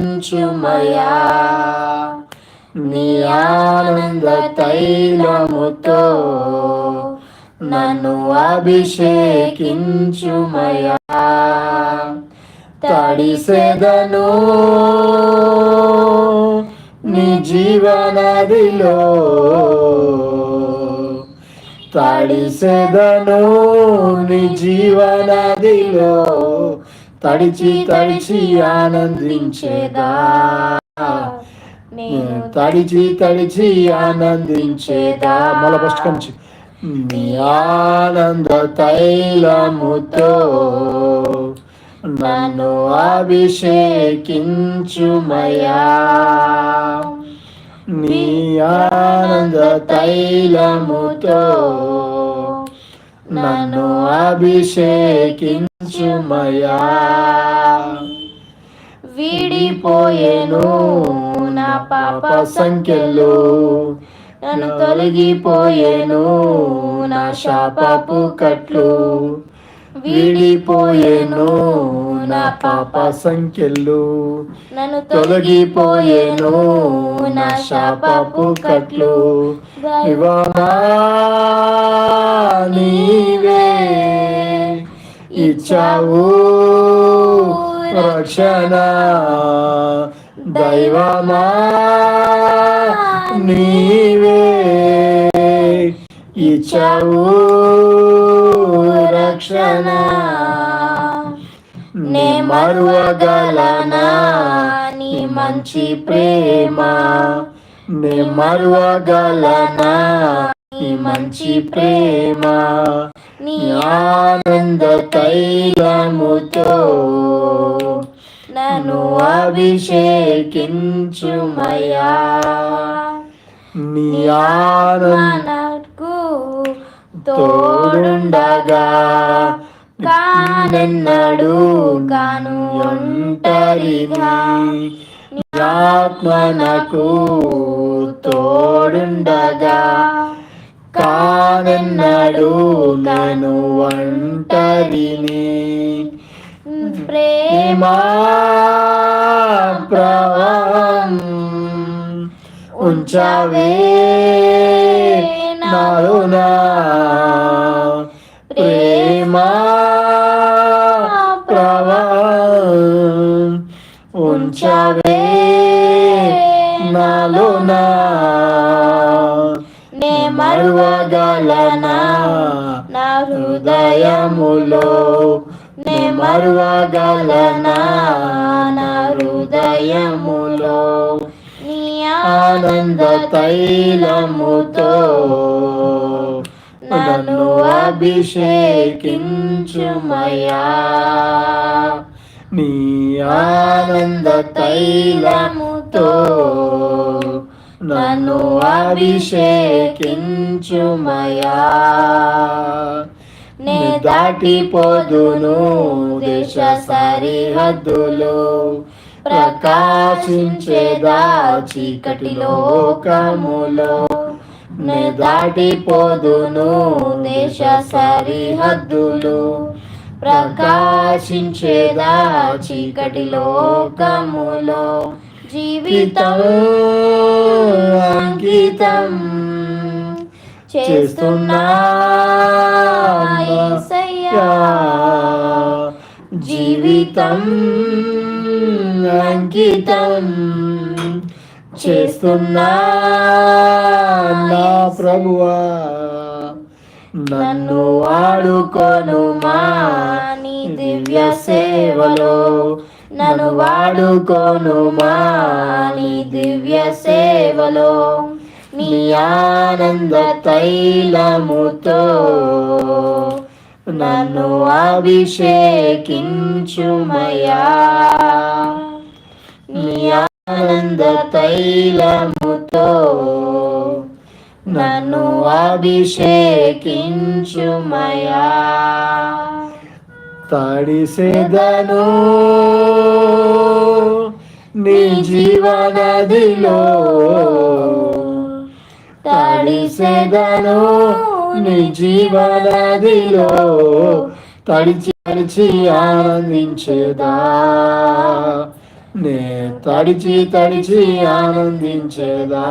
చుమయా నీ ఆనంద తైలముతో నన్ను అభిషేకించుమయా. తడిసెదను నీ జీవనదిలో. తడిసెదను నీ జీవనదిలో. తడిచి తడిచి ఆనందించేదా? నేను తడిచి తడిచి ఆనందించేదా? మళ్ళీ ఫస్ట్ కంచి. నీ ఆనంద తైలముతో నన్ను అభిషేకించుమయా? నీ ఆనంద తైలముతో నన్ను అభిషేకించుమయా వీడిపోయేను నా పాప సంఖ్యలు. నన్ను తొలగిపోయేను నా శాపపు కట్లు. వీడిపోయేను నా పాప సంఖ్యలు. నన్ను తొలగిపోయేను నా శాపపు కట్లు. ఇవానా నీవే ఇచ్చావు. రక్షణ. దైవమా నీవే ఇచ్చావు. రక్షణ. నే మరువగలనా? నీ మంచి ప్రేమ. నే మరువగలనా? నీ మంచి ప్రేమ నీ ఆనంద తైలముతో నన్ను అభిషేకించుమయా నీ ఆనంద మనకు తోడుండగా కానెన్నడు కాను ఒంటరిగా నీ ఆత్మనకు తోడుండగా కానెన్నడు నను ఒంటరిని. ప్రేమ ప్రేమా ప్రవాహం ఉంచావే నాలోనా. ప్రేమా ప్రవాహం ఉంచావే నాలోనా. మరువగలనా? నా హృదయములో నే మరువగలనా? నా హృదయములో నీ ఆనంద తైలముతో నన్ను అభిషేకించుమయా నీ ఆనంద తైలముతో నన్ను అభిషేకించుమయా. నే దాటిపోదును దేశ సరిహద్దులు. ప్రకాశించేదా చీకటి లోకములో. నే దాటిపోదును దేశ సరిహద్దులు. ప్రకాశించేదా చీకటి లోకములో. జీవితం అంకితం చేస్తున్నా. జీవితం అంకితం చేస్తున్నా నా ప్రభువా నన్ను వాడుకోను మా నీ దివ్య సేవలో నన్ను వాడుకోను మా నీ దివ్య సేవలో. నీ ఆనంద తైలముతో నన్ను అభిషేకించుమయా. నీ ఆనంద తైలముతో నన్ను అభిషేకించుమయా. తడిసెదను. నీ జీవనదిలో తడిసెదను. నీ జీవనదిలో తడిచి తడిచి ఆనందించేదా. నే తడిచి తడిచి ఆనందించేదా.